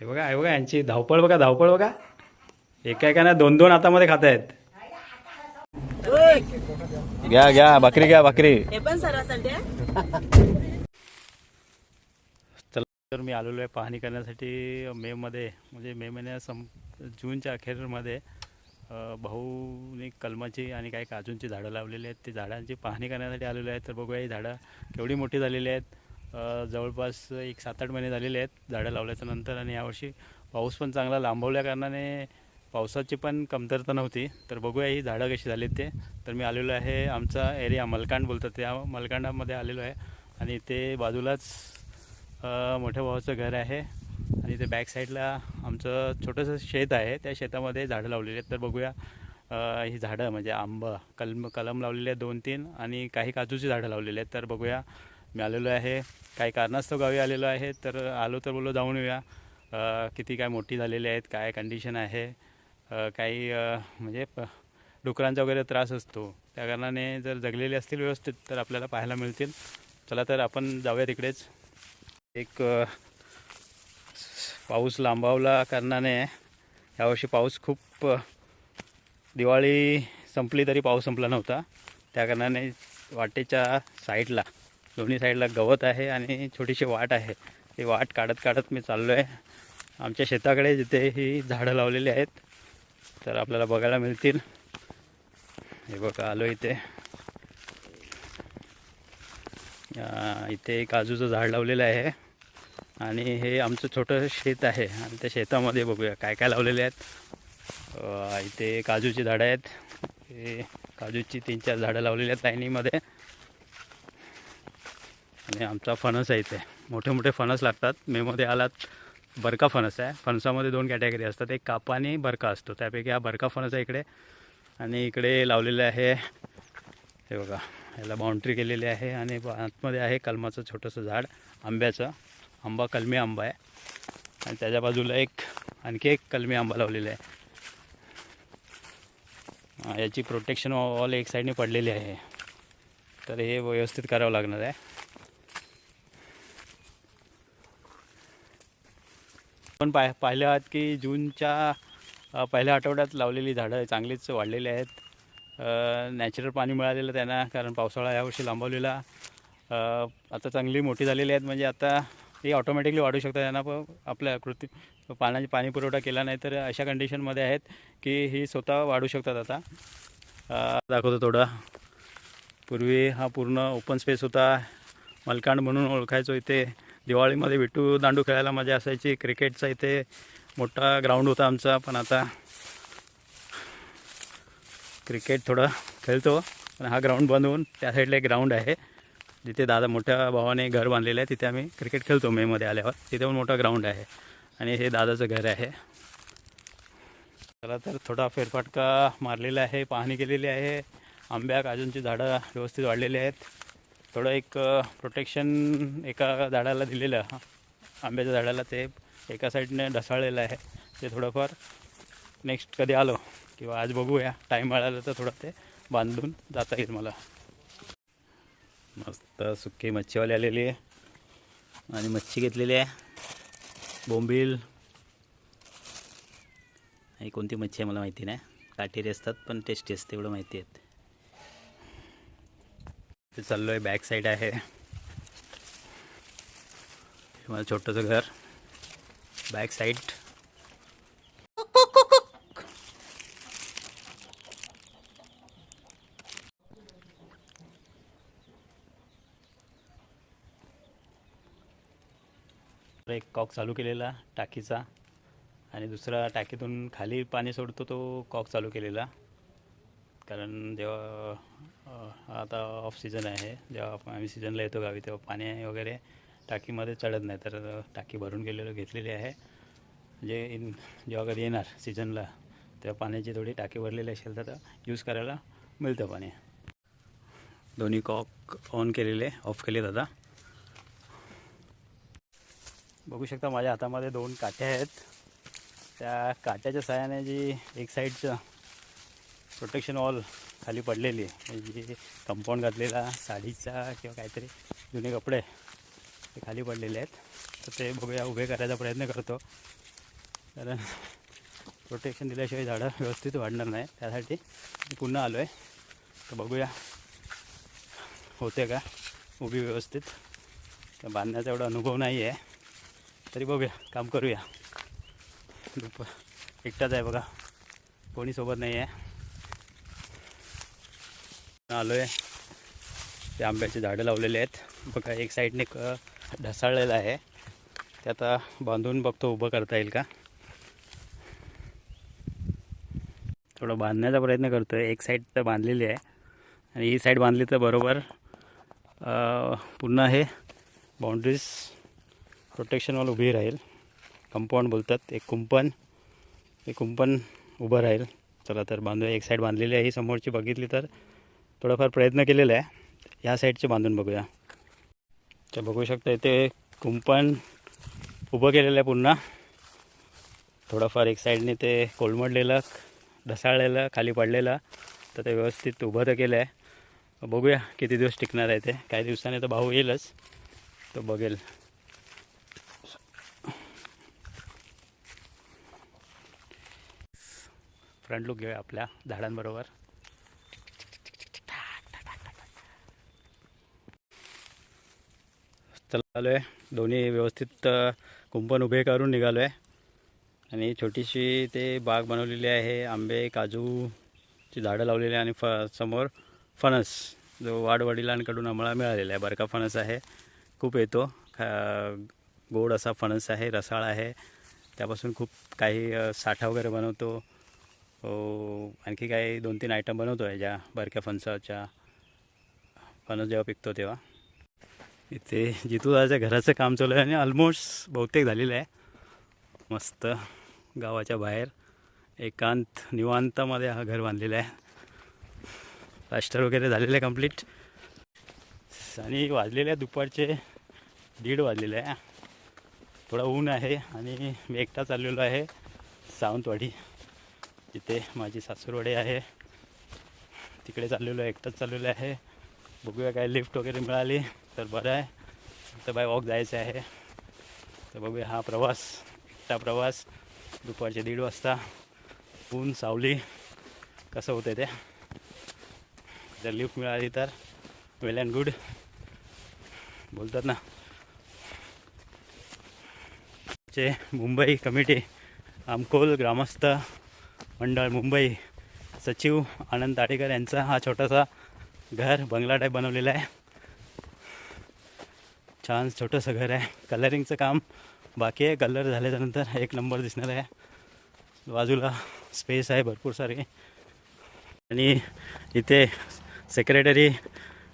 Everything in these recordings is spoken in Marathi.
हे बघा हे बघा यांची धावपळ बघा धावपळ बघा. एका एकाना दोन दोन हातामध्ये खात आहेत. घ्या घ्या बकरी घ्या बकरी पण सर्वांसाठी आहे? चला तर मी आलेलो आहे पाहणी करण्यासाठी मेमध्ये म्हणजे मे महिन्या सं जूनच्या अखेरमध्ये. भाऊने कलमाची आणि काही काजूंची झाडं लावलेली आहेत. ते झाडांची पाहणी करण्यासाठी आलेलो आहे. तर बघूया ही झाडं केवढी मोठी झालेली आहेत. जवळपास एक सात आठ महिने झालेले आहेत झाडं लावल्याच्या नंतर आणि यावर्षी पाऊस पण चांगला लांबवल्या कारणाने पावसाची पण कमतरता नव्हती. तर बघूया ही झाडं कशी झालीत ते. तर मी आलेलो आहे आमचा एरिया मलकांड बोलतात. त्या मलकांडामध्ये आलेलो आहे आणि ते बाजूलाच मोठ्या भावाचं घर आहे आणि ते बॅक साईडला आमचं छोटंसं शेत आहे. त्या शेतामध्ये झाडं लावलेली आहेत. तर बघूया ही झाडं म्हणजे आंबा कलम कलम लावलेले आहेत दोन तीन आणि काही काजूची झाडं लावलेली आहेत. तर बघूया मी आलेलो आहे. काही कारणास्तव गावी आलेलो आहे. तर आलो तर बोलो जाऊन येऊया. किती काय मोठी झालेली आहेत काय कंडिशन आहे. काही म्हणजे प डुकरांचा वगैरे त्रास असतो. त्या कारणाने जर जगलेले असतील व्यवस्थित तर आपल्याला पाहायला मिळतील. चला तर आपण जाऊया तिकडेच. एक पाऊस लांबावला कारणाने यावर्षी पाऊस खूप दिवाळी संपली तरी पाऊस संपला नव्हता. त्या कारणाने वाटेच्या साईडला दोन्ही साईडला गवत आहे आणि छोटीशी वाट आहे. ती वाट काढत काढत मी चाललो आहे आमच्या शेताकडे जिथे ही झाडं लावलेली आहेत तर आपल्याला बघायला मिळतील. हे बघा आलो इथे. इथे काजूचं झाड लावलेलं आहे आणि हे आमचं छोटं शेत आहे. आणि त्या शेतामध्ये बघूया काय काय लावलेले आहेत. इथे काजूची झाडं आहेत. हे काजूची तीन चार झाडं लावलेली आहेत लाईनीमध्ये. आणि आमचा फणस आहे इथे. मोठे मोठे फणस लागतात. मेमध्ये आलात बरका फणस आहे. फणसामध्ये दोन कॅटेगरी असतात. एक कापा आणि बरका असतो. त्यापैकी हा बरका फणस आहे इकडे. आणि इकडे लावलेले आहे हे बघा याला बाउंड्री केलेली आहे. आणि आतमध्ये आहे कलमाचं छोटंसं झाड आंब्याचं. आंबा कलमी आंबा आहे. आणि त्याच्या बाजूला एक आणखी एक कलमी आंबा लावलेला आहे. याची प्रोटेक्शन वॉल एक साईडने पडलेली आहे. तर हे व्यवस्थित करावं लागणार आहे. पण पाह पाहिलं आहात की जूनच्या पहिल्या आठवड्यात लावलेली झाडं चांगलीच वाढलेली आहेत. नॅचरल पाणी मिळालेलं त्यांना कारण पावसाळा यावर्षी लांबवलेला. आता चांगली मोठी झालेली आहेत म्हणजे आता ही ऑटोमॅटिकली वाढू शकतात. त्यांना प आपल्या कृती पाण्याची पाणी पुरवठा केला नाही तर अशा कंडिशनमध्ये आहेत की ही स्वतः वाढू शकतात आता. दाखवतो थोडा. पूर्वी हा पूर्ण ओपन स्पेस होता. मलकांड म्हणून ओळखायचो इथे. दिवाळीमध्ये विटू दांडू खेळायला मजा असायची. क्रिकेटचा इथे मोठा ग्राउंड होता आमचा पण आता क्रिकेट थोडं खेळतो. पण हा ग्राउंड बंद होऊन त्या साईडला एक ग्राउंड आहे. जिथे दादा मोठ्या भावाने घर बांधलेलं आहे तिथे आम्ही क्रिकेट खेळतो मेमध्ये आल्यावर. तिथे पण मोठा ग्राउंड आहे. आणि हे दादाचं घर आहे. चला तर थोडा फेरफटका मारलेला आहे पाहणी केलेली आहे. आंब्या काजूंची झाडं व्यवस्थित वाढलेली आहेत. थोडं एक प्रोटेक्शन एका झाडाला दिलेलं आंब्याच्या झाडाला ते एका साईडने ढसाळलेलं आहे. ते थोडंफार नेक्स्ट कधी आलो किंवा आज बघूया. टाईम मिळाला तर थोडं ते बांधून जाता येईल मला. मस्त सुकी मच्छीवाली आलेली आहे. आणि मच्छी घेतलेली आहे. बोंबील. आणि कोणती मच्छी आहे मला माहिती नाही. काटेरी असतात पण टेस्टी असते एवढं माहिती आहेत. इथे चाललो आहे बॅक साईड आहे माझं छोटंसं घर. बॅक साईड एक कॉक चालू केलेला टाकीचा. आणि दुसरा टाकीतून खाली पाणी सोडतो तो कॉक चालू केलेला. कारण जेव्हा आता ऑफ सीझन आहे जेव्हा आपण आम्ही सीझनला येतो गावी तेव्हा पाणी वगैरे टाकीमध्ये चढत नाही. तर टाकी भरून गेलेलं घेतलेली आहे. जे इन जेव्हा कधी येणार सीझनला तेव्हा पाण्याची थोडी टाकी भरलेली असेल तर यूज करायला मिळतं पाणी. दोन्ही कॉक ऑन केलेले ऑफ केले दादा. बघू शकता माझ्या हातामध्ये दोन काट्या आहेत. त्या काट्याच्या सहाय्याने जी एक साईडचं प्रोटेक्शन वॉल खाली पडलेली आहे. म्हणजे कंपाऊंड घातलेला साडीचा किंवा काहीतरी जुने कपडे ते खाली पडलेले आहेत. तर ते बघूया उभे करायचा प्रयत्न करतो. कारण प्रोटेक्शन दिल्याशिवाय झाडं व्यवस्थित वाढणार नाही. त्यासाठी मी पुन्हा आलो आहे तर बघूया होते का? उभी व्यवस्थित. तर बांधण्याचा एवढा अनुभव नाही आहे तरी बघूया काम करूया. दुप एकटाच आहे बघा. कोणी सोबत नाही आहे आलो आहे ते आंब्याचे झाडं लावलेले आहेत. बघा एक साईडने क ढसाळलेलं आहे. ते आता बांधून बघतो उभं करता येईल का? थोडं बांधण्याचा प्रयत्न करतो आहे एक साईड तर बांधलेली आहे. आणि ही साईड बांधली तर बरोबर पुन्हा हे बाउंड्रीज प्रोटेक्शनवर उभी राहील. कंपाऊंड बोलतात. एक कुंपण एक कुंपण उभं राहील. चला तर बांधूया. एक साईड बांधलेली आहे. ही समोरची बघितली तर थोडाफार प्रयत्न केलेला आहे. ह्या साईडचे बांधून बघूया. तर बघू शकता इथे कुंपण उभं केलेलं आहे पुन्हा. थोडंफार एक साईडने ते कोलमडलेलं ढसाळलेलं खाली पडलेलं तर ते व्यवस्थित उभं तर केलं आहे बघूया किती दिवस टिकणार आहे ते. काही दिवसांनी तर भाऊ येईलच. तो बघेल. फ्रंट लुक घेऊया आपल्या झाडांबरोबर. चला आलो आहे दोन्ही व्यवस्थित कुंपण उभे करून निघालो आहे आणि छोटीशी ते बाग बनवलेली आहे आंबे काजूची झाडं लावलेली आहे आणि फ समोर फणस. जो वाडवडिलांकडून आम्हाला मिळालेला आहे. बरका फणस आहे. खूप येतो. खा गोड असा फणस आहे रसाळ आहे. त्यापासून खूप काही साठा वगैरे बनवतो. हो, आणखी काही दोन तीन आयटम बनवतो आहे ज्या बरक्या फणसाच्या. फणस जेव्हा पिकतो तेव्हा. इथे जितू दादाच्या घराचं काम चालू आहे आणि ऑलमोस्ट बहुतेक झालेलं आहे. मस्त गावाच्या बाहेर एकांत निवांतामध्ये हा घर बांधलेला आहे. प्लास्टर वगैरे झालेलं आहे कंप्लीट आणि वाजलेले आहे दुपारचे दीड वाजलेले आहे. थोडा ऊन आहे आणि मी एकटा चाललेलो आहे सावंतवाडी. तिथे माझी सासूरवाडी आहे. तिकडे चाललेलो आहे एकटाच चाललेलो आहे. बघूया काय लिफ्ट वगैरे मिळाली. तर बरं आहे. तर बाय वॉक जायचं आहे. तर बघूया हा प्रवास. एकटा प्रवास दुपारचे दीड वाजता. ऊन सावली. कसं होतं ते? जर लिफ्ट मिळाली तर वेल अँड गुड बोलतात ना. चे मुंबई कमिटी आमकोल ग्रामस्थ मंडळ मुंबई सचिव आनंद ताडेकर यांचा हा छोटासा घर बंगला टाईप बनवलेला आहे. छान छोटंसं घर आहे. कलरिंगचं काम बाकी आहे. कलर झाल्याच्यानंतर एक नंबर दिसणार आहे. बाजूला स्पेस आहे भरपूर सारे. आणि इथे सेक्रेटरी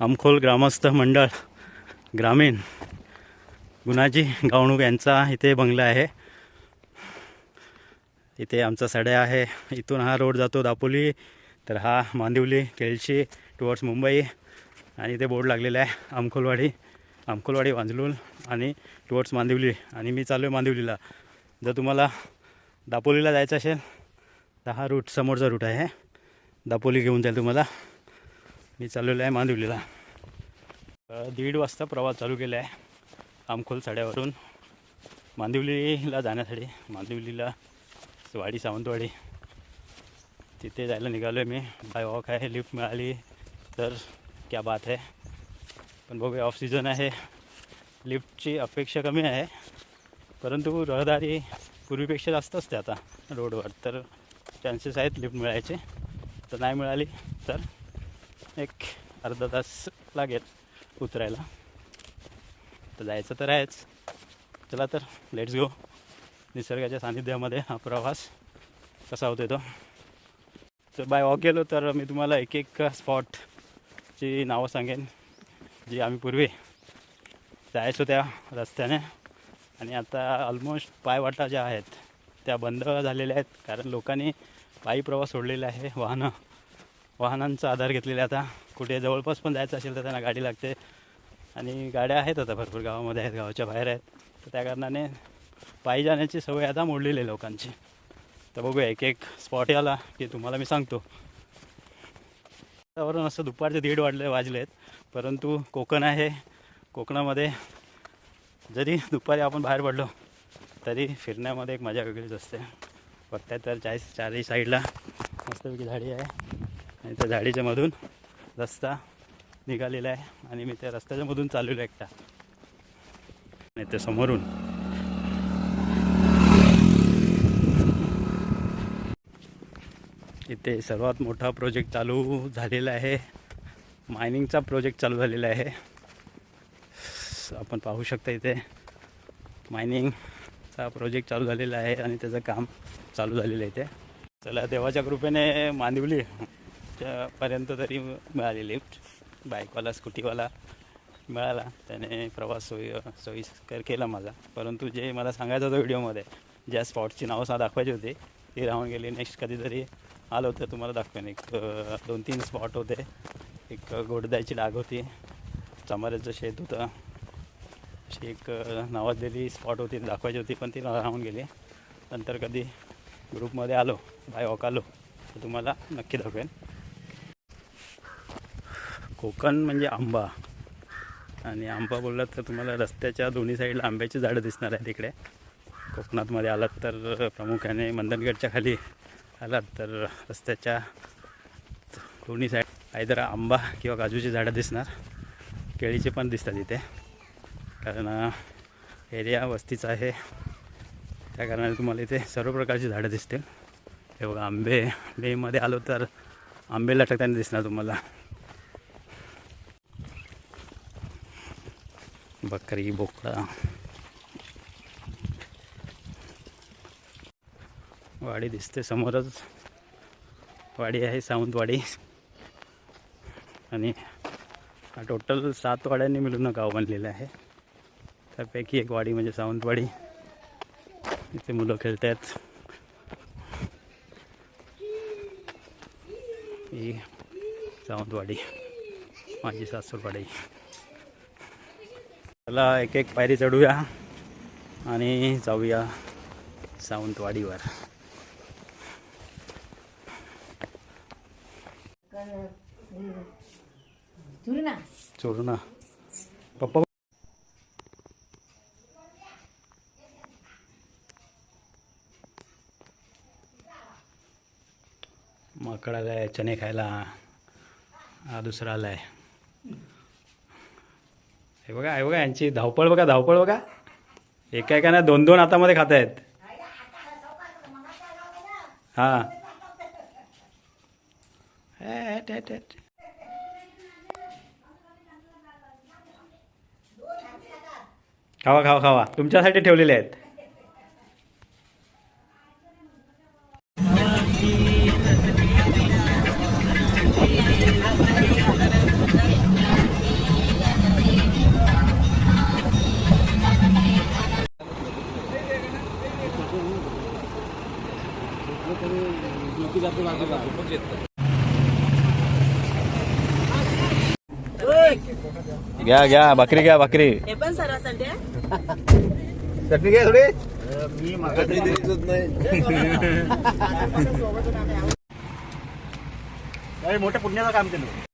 अमखोल ग्रामस्थ मंडळ ग्रामीण गुणाजी गावणूक यांचा इथे बंगला आहे. इथे आमचा सड्या आहे. इथून हा रोड जातो दापोली तर हा मांदिवली केळशी टुवर्ड्स मुंबई. आणि इथे बोर्ड लागलेला आहे. अमखोलवाडी अमकोलवाडी वांजलूल आणि टुवर्ड्स मांदिवली. आणि मी चाललो आहे मांदिवलीला. जर तुम्हाला दापोलीला जायचं असेल तर हा रूट समोरचा रूट आहे. दापोली घेऊन जाईल तुम्हाला. मी चाललेलो आहे मांदिवलीला दीड वाजता प्रवास चालू केला आहे आमखोल साड्यावरून. मांदिवलीला जाण्यासाठी मांदिवलीला वाडी सावंतवाडी. तिथे जायला निघालो आहे मी. बाय वॉक आहे लिफ्ट मिळाली तर क्या बात आहे पण बघूया ऑफ सीझन आहे. लिफ्टची अपेक्षा कमी आहे. परंतु रहदारी पूर्वीपेक्षा जास्त असते आता रोडवर तर चान्सेस आहेत लिफ्ट मिळायचे. तर नाही मिळाली तर एक अर्धा तास लागेल उतरायला. तर जायचं तर आहेच. चला तर लेट्स गो निसर्गाच्या सानिध्यामध्ये हा प्रवास कसा होतो तो. तर बाय वॉक गेलो तर मी तुम्हाला एक एक स्पॉटची नावं सांगेन. जी आम्ही पूर्वी जायचो त्या रस्त्याने आणि आता ऑलमोस्ट पायवाटा ज्या आहेत त्या बंद झालेल्या आहेत. कारण लोकांनी पायी प्रवास सोडलेला आहे वाहनं वाहनांचा आधार घेतलेला आहे आता. कुठे जवळपास पण जायचं असेल तर त्यांना गाडी लागते. आणि गाड्या आहेत आता भरपूर गावामध्ये आहेत गावाच्या बाहेर आहेत. तर त्या कारणाने पायी जाण्याची सवय आता मोडलेली आहे लोकांची. तर बघूया एक एक स्पॉट आला की तुम्हाला मी सांगतो. वातावरण असं दुपारचे दीड वाजले वाजले आहेत परंतु कोकण आहे. कोकणामध्ये जरी दुपारी आपण बाहेर पडलो तरी फिरण्यामध्ये एक मजा वेगळीच असते. बघताय तर चार चारही साईडला मस्तपैकी झाडी आहे. आणि त्या झाडीच्या मधून रस्ता निघालेला आहे. आणि मी त्या रस्त्याच्या मधून चाललेलो एकटा. आणि ते समोरून इथे सर्वात मोठा प्रोजेक्ट चालू झालेला आहे. मायनिंगचा प्रोजेक्ट चालू झालेला आहे. आपण पाहू शकता इथे. मायनिंगचा प्रोजेक्ट चालू झालेला आहे आणि त्याचं काम चालू झालेलं आहे इथे. चला देवाच्या कृपेने मांदिवली पर्यंत तरी मिळाली लिफ्ट बाईकवाला स्कूटीवाला मिळाला. त्याने प्रवास सोयी सोयीस्कर केला माझा. परंतु जे मला सांगायचं होतं व्हिडिओमध्ये ज्या स्पॉटची नावं सा दाखवायची होती ती राहून गेली. नेक्स्ट कधीतरी आलो तर तुम्हाला दाखवेन. एक दोन तीन स्पॉट होते. एक घोडद्याची डाग होती. चमाऱ्याचं शेत होतं. अशी एक नावाजलेली स्पॉट होती दाखवायची होती पण ती राहून गेली. नंतर कधी ग्रुपमध्ये आलो बाय वॉक आलो तर तुम्हाला नक्की दाखवेन. कोकण म्हणजे आंबा. आणि आंबा बोललात तर तुम्हाला रस्त्याच्या दोन्ही साईडला आंब्याची झाडं दिसणार आहेत इकडे. कोकणातमध्ये आलात तर प्रामुख्याने मंदनगडच्या खाली आलात तर रस्त्याच्या दोन्ही साईड आयदर आंबा किंवा काजूची झाडं दिसणार. केळीचे पण दिसतात इथे. कारण एरिया वस्तीचा आहे. त्या कारणाने तुम्हाला इथे सर्व प्रकारची झाडं दिसतील. हे बघा आंबे मेमध्ये आलो तर आंबे लटकताना दिसणार तुम्हाला. बकरी बोकडा वाडी दिसते समोरच वाडी आहे सावंतवाडी आणि हा टोटल सात वाड्यांनी मिळून गाव बनलेलं आहे. त्यापैकी एक वाडी म्हणजे सावंतवाडी इथे मुलं खेळत आहेत ही सावंतवाडी माझी सासूरवाडी चला एक एक पायरी चढूया आणि जाऊया सावंतवाडीवर चोरू ना पप्पा माकड आलाय चणे खायला. हा दुसरा आलाय. हे बघा हे बघा यांची धावपळ बघा धावपळ बघा. एका एकाने दोन दोन हातामध्ये खात आहेत हा. Hat, hat, hat. खावा खावा खावा तुमच्यासाठी ठेवलेले आहेत घ्या घ्या बकरी घ्या बकरी हे पण सर्वांसाठी आहे? चटणी घ्या थोडी. मोठ्या पुण्याचं काम केलं.